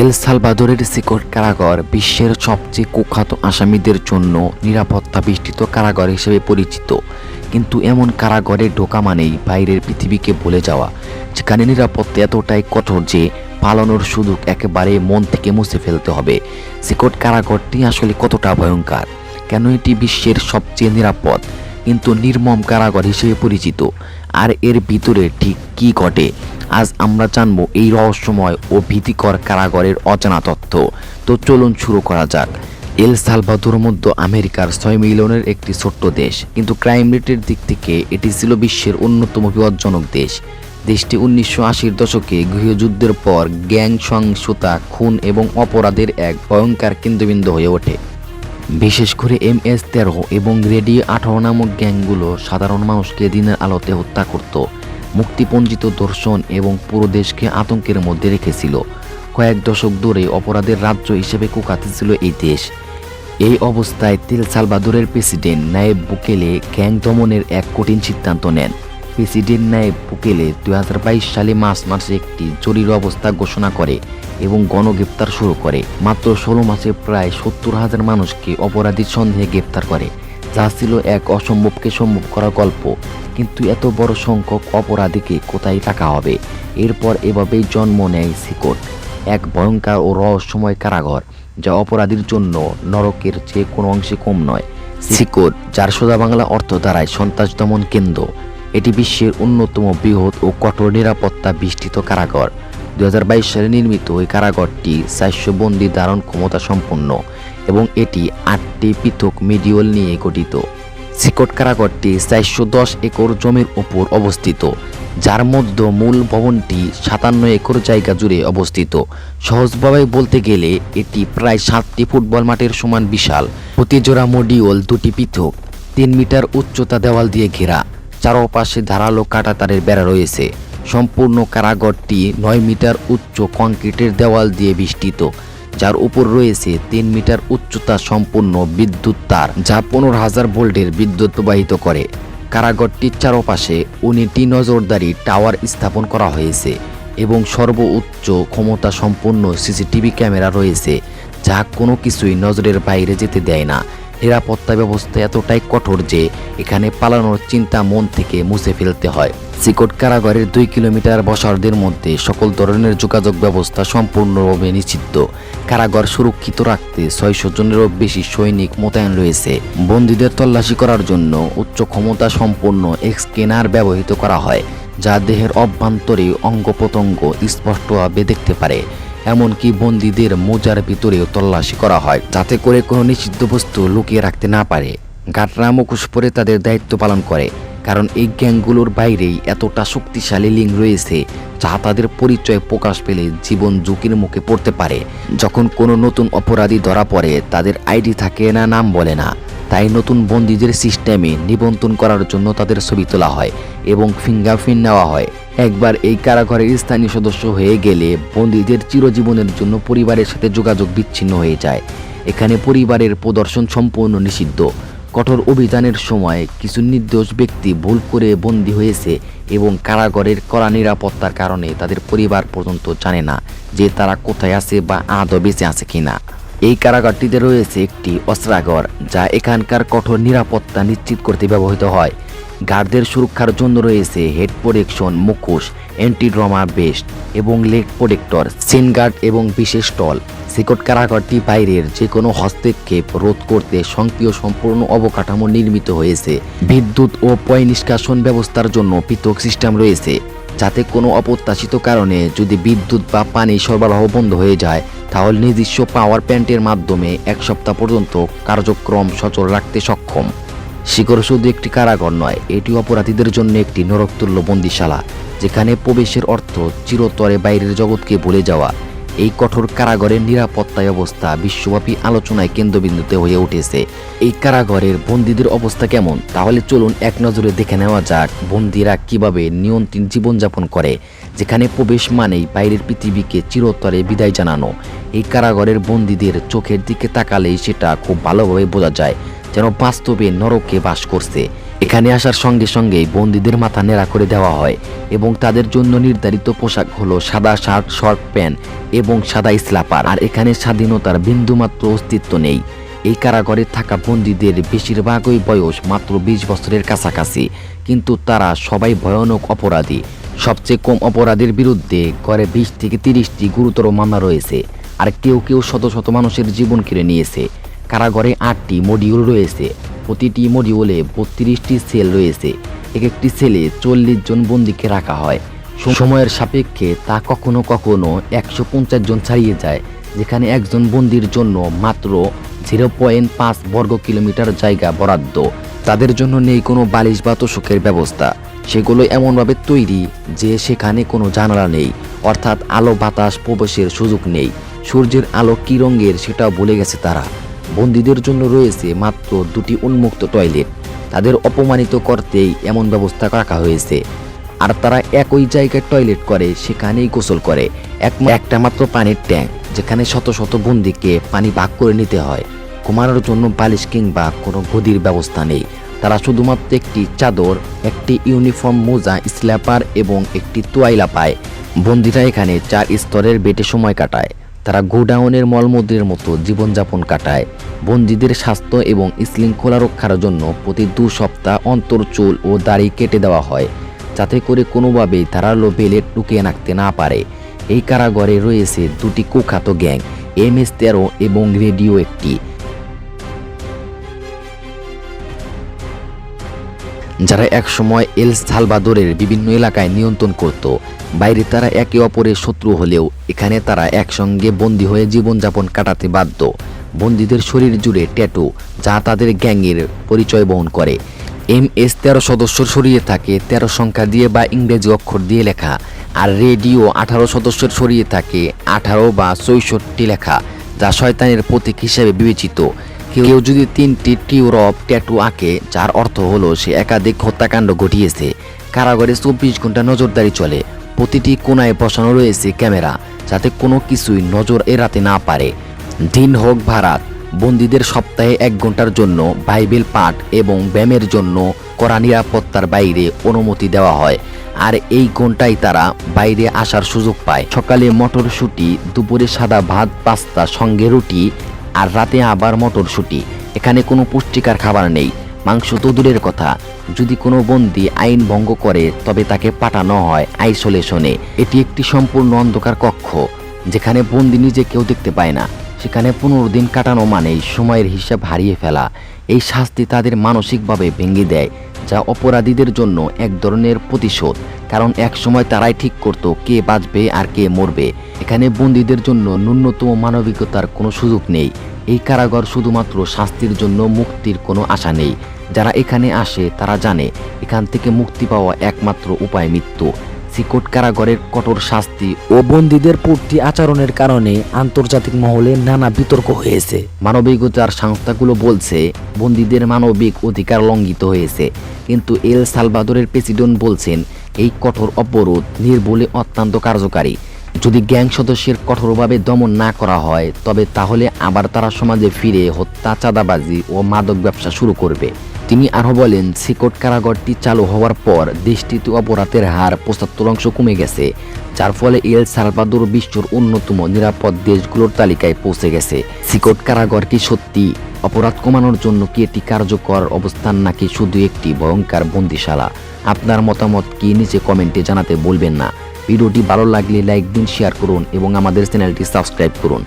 এল সালভাদোরের সিকট কারাগার বিশ্বের সবচেয়ে কুখ্যাত আসামিদের জন্য নিরাপত্তা বিস্তৃত কারাগার হিসেবে পরিচিত। কিন্তু এমন কারাগারে ঢোকা মানেই বাইরের পৃথিবীকে ভুলে যাওয়া, যেখানে নিরাপত্তা এতটাই কঠোর যে পালানোর সুযোগ একেবারে মন থেকে মুছে ফেলতে হবে। সিকট কারাগারটি আসলে কতটা ভয়ঙ্কর? কেন এটি বিশ্বের সবচেয়ে নিরাপদ, কিন্তু নির্মম কারাগার হিসেবে পরিচিত? আর এর ভিতরে ঠিক কী ঘটে? আজ আমরা জানব এই রহস্যময় ও ভীতিকর কারাগারের অজানা তথ্য। তো চলুন শুরু করা যাক। এল সালভাদোর মধ্য আমেরিকার ছয় মিলিয়নের একটি ছোট্ট দেশ, কিন্তু ক্রাইম রেটের দিক থেকে এটি ছিল বিশ্বের অন্যতম বিপজ্জনক দেশ। দেশটি উনিশশো আশির দশকে গৃহযুদ্ধের পর গ্যাং সহিংসতা খুন এবং অপরাধের এক ভয়ঙ্কর কেন্দ্রবিন্দু হয়ে ওঠে। বিশেষ করে এম এস তেরো এবং রেডিও আঠারো নামক গ্যাংগুলো সাধারণ মানুষকে দিনের আলোতে হত্যা করত। মুক্তিপঞ্জিত দর্শন এবং পুরো দেশকে আতঙ্কের মধ্যে রেখেছিল। কয়েক দশক ধরে অপরাধের রাজ্য হিসেবে কুকাতে ছিল এই দেশ। এই অবস্থায় তেল সালভাদোরের প্রেসিডেন্ট নায়েব বুকেলে গ্যাং দমনের এক কঠিন সিদ্ধান্ত নেন। প্রেসিডেন্ট নায়েব বুকেলে দুই সালে মার্চ মাসে একটি জরুরি অবস্থা ঘোষণা করে এবং গণগ্রেপ্তার শুরু করে। মাত্র ষোলো মাসে প্রায় সত্তর হাজার মানুষকে অপরাধীর সন্দেহে গ্রেপ্তার করে। যা ছিল এক অসম্ভবকে সম্ভব করা গল্প। কিন্তু এত বড় সংখ্যক অপরাধীকে কোথায় রাখা হবে? এরপর এভাবেই জন্ম নেয় সিকট এক ভয়ঙ্কর ও রহস্যময় কারাগার, যা অপরাধীর জন্য নরকের চেয়ে কোনো অংশে কম নয়। সিকট যার সোজা বাংলা অর্থ দ্বারায় সন্ত্রাস দমন কেন্দ্র। এটি বিশ্বের অন্যতম বৃহৎ ও কঠোর নিরাপত্তা বিষ্টিত কারাগার। দুই হাজার বাইশ সালে নির্মিত ওই কারাগারটি চারশো বন্দি ধারণ ক্ষমতা সম্পন্ন এবং এটি আটটি পৃথক মিডিওল নিয়ে গঠিত। সিকট কারাগারটি চারশো দশ একর জমির উপর অবস্থিত, যার মধ্যে মূল ভবনটি সাতান্ন একর জায়গা জুড়ে অবস্থিত। সহজভাবে বলতে গেলে, এটি প্রায় সাতটি ফুটবল মাঠের সমান বিশাল। প্রতিজোড়া মডিউল দুটি পৃথক, তিন মিটার উচ্চতা দেওয়াল দিয়ে ঘেরা। চারপাশে ধারালো কাঁটাতারের বেড়া রয়েছে। সম্পূর্ণ কারাগরটি নয় মিটার উচ্চ কংক্রিটের দেওয়াল দিয়ে বিষ্টিত, যার উপর রয়েছে তিন মিটার উচ্চতা সম্পূর্ণ বিদ্যুৎ তার, যা পনেরো হাজার ভোল্টের বিদ্যুৎ প্রবাহিত করে। কারাগারটির চারপাশে উনিটি নজরদারি টাওয়ার স্থাপন করা হয়েছে এবং সর্বোচ্চ ক্ষমতা সম্পন্ন সিসিটিভি ক্যামেরা রয়েছে, যা কোনো কিছুই নজরের বাইরে যেতে দেয় না। নিরাপত্তা ব্যবস্থা এতটাই কঠোর যে এখানে পালানোর চিন্তা মন থেকে মুছে ফেলতে হয়। সিকট কারাগারের দুই কিলোমিটার বসারদের মধ্যে সকল ধরনের যোগাযোগ ব্যবস্থা সম্পূর্ণভাবে নিষিদ্ধ। কারাগার সুরক্ষিত রাখতে ছয়শো জনেরও বেশি সৈনিক মোতায়েন রয়েছে। বন্দীদের তল্লাশি করার জন্য উচ্চ ক্ষমতা সম্পন্ন এক্সকেনার ব্যবহৃত করা হয়, যা দেহের অভ্যন্তরে অঙ্গ প্রত্যঙ্গ স্পষ্টভাবে দেখতে পারে। এমনকি বন্দীদের মোজার ভিতরেও তল্লাশি করা হয়, যাতে করে কোনো নিষিদ্ধ বস্তু লুকিয়ে রাখতে না পারে। গাটরা মুখোশ পরে তাদের দায়িত্ব পালন করে, কারণ এই গ্যাংগুলোর বাইরেই এতটা শক্তিশালী লিঙ্ক রয়েছে, যা তাদের পরিচয় প্রকাশ পেলে জীবন ঝুঁকির মুখে পড়তে পারে। যখন কোনো নতুন অপরাধী ধরা পড়ে, তাদের আইডি থাকে না, নাম বলে না। তাই নতুন বন্দীদের সিস্টেমে নিবন্ধন করার জন্য তাদের ছবি তোলা হয়। এবং ফিঙ্গারপ্রিন্ট নেওয়া হয়। একবার এই কারাগারের স্থানীয় সদস্য হয়ে গেলে বন্দীদের চিরজীবনের জন্য পরিবারের সাথে যোগাযোগ বিচ্ছিন্ন হয়ে যায়। এখানে পরিবারের প্রদর্শন সম্পূর্ণ নিষিদ্ধ। কঠোর অভিযানের সময় কিছু নির্দোষ ব্যক্তি ভুল করে বন্দী হয়েছে এবং কারাগারের কড়া নিরাপত্তার কারণে তাদের পরিবার পর্যন্ত জানে না যে তারা কোথায় আছে বা আদৌ বেঁচে আছে কিনা। এই কারাগারটিতে রয়েছে একটি অস্ত্রাগার যা এখানকার কঠোর নিরাপত্তা নিশ্চিত করতে ব্যবহৃত হয়। গার্ডদের সুরক্ষার জন্য রয়েছে হেড প্রোটেকশন মুখোশ অ্যান্টি ড্রামা বেস্ট এবং লেগ প্রোটেক্টর, সিন গার্ড এবং বিশেষ টল। সিকট কারাগারটি বাইরের যে কোনো হস্তক্ষেপ রোধ করতে সক্রিয় সম্পূর্ণ অবকাঠামো নির্মিত হয়েছে। বিদ্যুৎ ও পয় নিষ্কাশন ব্যবস্থার জন্য পৃথক সিস্টেম রয়েছে, যাতে কোনো অপ্রত্যাশিত কারণে যদি বিদ্যুৎ বা পানি সরবরাহ বন্ধ হয়ে যায়, তাহলে নিজস্ব পাওয়ার প্ল্যান্টের মাধ্যমে এক সপ্তাহ পর্যন্ত কার্যক্রম সচল রাখতে সক্ষম। শিকড় শুধু একটি কারাগার নয়, এটি অপরাধীদের জন্য একটি নরকতুল্য বন্দিশালা, যেখানে প্রবেশের অর্থ চিরতরে বাইরের জগৎকে ভুলে যাওয়া। এই কঠোর কারাগরের নিরাপত্তা অবস্থা বিশ্বব্যাপী আলোচনায় কেন্দ্রবিন্দুতে হয়ে উঠেছে। এই কারাগরের বন্দীদের অবস্থা কেমন? তাহলে চলুন এক নজরে দেখে নেওয়া যাক বন্দীরা কীভাবে নিয়ন্ত্রণ জীবনযাপন করে, যেখানে প্রবেশ মানেই বাইরের পৃথিবীকে চিরতরে বিদায় জানানো। এই কারাগরের বন্দীদের চোখের দিকে তাকালেই সেটা খুব ভালোভাবে বোঝা যায়। যেন বাস্তবে নরকে বাস করছে। এখানে আসার সঙ্গে সঙ্গে বন্দীদের মাথা নেড়া করে দেওয়া হয় এবং তাদের জন্য নির্ধারিত পোশাক হলো সাদা শার্ট, শর্ট প্যান্ট এবং সাদা স্লাপার। আর এখানে স্বাধীনতার বিন্দুমাত্র অস্তিত্ব নেই। এই কারাগারে থাকা বন্দীদের বেশিরভাগই বয়স মাত্র বিশ বছরের কাছাকাছি, কিন্তু তারা সবাই ভয়ানক অপরাধী। সবচেয়ে কম অপরাধের বিরুদ্ধে গড়ে বিশ থেকে তিরিশটি গুরুতর মামলা রয়েছে, আর কেউ কেউ শত শত মানুষের জীবন কেড়ে নিয়েছে। কারাগারে আটটি মডিউল রয়েছে। প্রতিটি মডিউলে বত্রিশটি সেল রয়েছে। এক একটি সেলে চল্লিশ জন বন্দীকে রাখা হয়। সময়ের সাপেক্ষে তা কখনো কখনো একশো পঞ্চাশ জন ছাড়িয়ে যায়, যেখানে একজন বন্দির জন্য মাত্র জিরো পয়েন্ট পাঁচ বর্গ কিলোমিটার জায়গা বরাদ্দ। তাদের জন্য নেই কোনো বালিশ বা তোষকের ব্যবস্থা। সেগুলো এমনভাবে তৈরি যে সেখানে কোনো জানালা নেই, অর্থাৎ আলো বাতাস প্রবেশের সুযোগ নেই। সূর্যের আলো কী রঙের সেটাও ভুলে গেছে তারা। বন্দীদের জন্য রয়েছে মাত্র দুটি উন্মুক্ত টয়লেট। তাদের অপমানিত করতেই এমন ব্যবস্থা রাখা হয়েছে। আর তারা একই জায়গায় টয়লেট করে, সেখানেই গোসল করে। এক একটা মাত্র পানির ট্যাঙ্ক, যেখানে শত শত বন্দিকে পানি ভাগ করে নিতে হয়। ঘুমানোর জন্য বালিশ কিংবা কোনো গদির ব্যবস্থা নেই। তারা শুধুমাত্র একটি চাদর, একটি ইউনিফর্ম মোজা, স্ল্যাপার এবং একটি তোয়াইলা পায়। বন্দিরা এখানে চার স্তরের বেটে সময় কাটায়। তারা গোডাউনের মলমূত্রের মতো জীবনযাপন কাটায়। বন্দীদের স্বাস্থ্য এবং শৃঙ্খলা রক্ষার জন্য প্রতি দু সপ্তাহ অন্তর চুল ও দাড়ি কেটে দেওয়া হয়, যাতে করে কোনোভাবেই তারা বেলেট লুকিয়ে রাখতে না পারে। এই কারাগারে রয়েছে দুটি কুখ্যাত গ্যাং, এম এস তেরো এবং রেডিও একটি। যারা একসময় এল সালভাদোরের বিভিন্ন এলাকায় নিয়ন্ত্রণ করত। বাইরে তারা একে অপরের শত্রু হলেও এখানে তারা একসঙ্গে বন্দী হয়ে জীবনযাপন কাটাতে বাধ্য। বন্দীদের শরীর জুড়ে ট্যাটু, যা তাদের গ্যাংয়ের পরিচয় বহন করে। এম এস তেরো সদস্য সরিয়ে থাকে, তেরো সংখ্যা দিয়ে বা ইংরেজি অক্ষর দিয়ে লেখা। আর রেডিও আঠারো সদস্যের সরিয়ে থাকে, আঠারো বা চৌষট্টি লেখা, যা শয়তানের প্রতীক হিসেবে বিবেচিত। কেউ যদি তিনটি টিউরপ ট্যাটু আঁকে, যার অর্থ হলো সে একাধিক হত্যাকাণ্ড ঘটিয়েছে, কারাগারে চব্বিশ ঘণ্টা নজরদারি চলে, প্রতিটি কোনায় বসানো রয়েছে ক্যামেরা, যাতে কোনো কিছুই নজর এড়াতে না পারে। দিন হোক ভারাত বন্দীদের সপ্তাহে এক ঘণ্টার জন্য বাইবেল পাঠ এবং ব্যায়ামের জন্য কড়া নিরাপত্তার বাইরে অনুমতি দেওয়া হয়, আর এই ঘন্টায় তারা বাইরে আসার সুযোগ পায়। সকালে মটরশুঁটি, দুপুরে সাদা ভাত, পাস্তা, সঙ্গে রুটি আর রাতে আবার মটরশুঁটি এখানে কোনো পুষ্টিকর খাবার নেই। মাংস তো দূরের কথা। যদি কোনো বন্দি আইন ভঙ্গ করে, তবে তাকে পাঠানো হয় আইসোলেশনে। এটি একটি সম্পূর্ণ অন্ধকার কক্ষ, যেখানে বন্দি নিজে কেউ দেখতে পায় না। সেখানে পনেরো দিন কাটানো মানেই সময়ের হিসাব হারিয়ে ফেলা। এই শাস্তি তাদের মানসিকভাবে ভেঙে দেয়। যা অপরাধীদের জন্য এক ধরনের প্রতিশোধ, কারণ এক সময় তারাই ঠিক করত কে বাঁচবে আর কে মরবে। এখানে বন্দীদের জন্য ন্যূনতম মানবিকতার কোনো সুযোগ নেই। এই কারাগার শুধুমাত্র শাস্তির জন্য মুক্তির কোনো আশা নেই। যারা এখানে আসে তারা জানে, এখান থেকে মুক্তি পাওয়া একমাত্র উপায় মৃত্যু। সিকট কারাগারের কঠোর শাস্তি ও বন্দীদের পূর্তি আচরণের কারণে আন্তর্জাতিক মহলে নানা বিতর্ক হয়েছে। মানবিকতার সংস্থাগুলো বলছে, বন্দীদের মানবিক অধিকার লঙ্ঘিত হয়েছে। কিন্তু এল সালভাদরের প্রেসিডেন্ট বলছেন, এই কঠোর অবরোধ নির্বলে অত্যন্ত কার্যকারী। যদি গ্যাং সদস্যের কঠোরভাবে দমন না করা হয়, তবে তাহলে আবার তারা সমাজে ফিরে হত্যা, চাঁদাবাজি ও মাদক ব্যবসা শুরু করবে। তিনি আরও বলেন, সিকট কারাগারটি চালু হওয়ার পর দেশটিতে অপরাধের হার পঁচাত্তর অংশ কমে গেছে, যার ফলে এল সালভাদোর বিশ্বর অন্যতম নিরাপদ দেশগুলোর তালিকায় পৌঁছে গেছে। সিকট কারাগার কি সত্যি? অপরাধ কমানোর জন্য কি এটি কার্যকর অবস্থান নাকি শুধু একটি ভয়ঙ্কর বন্দিশালা? আপনার মতামত কি নিচে কমেন্টে জানাতে বলবেন না। ভিডিওটি ভালো লাগলে লাইক দিন, শেয়ার করুন এবং আমাদের চ্যানেলটি সাবস্ক্রাইব করুন।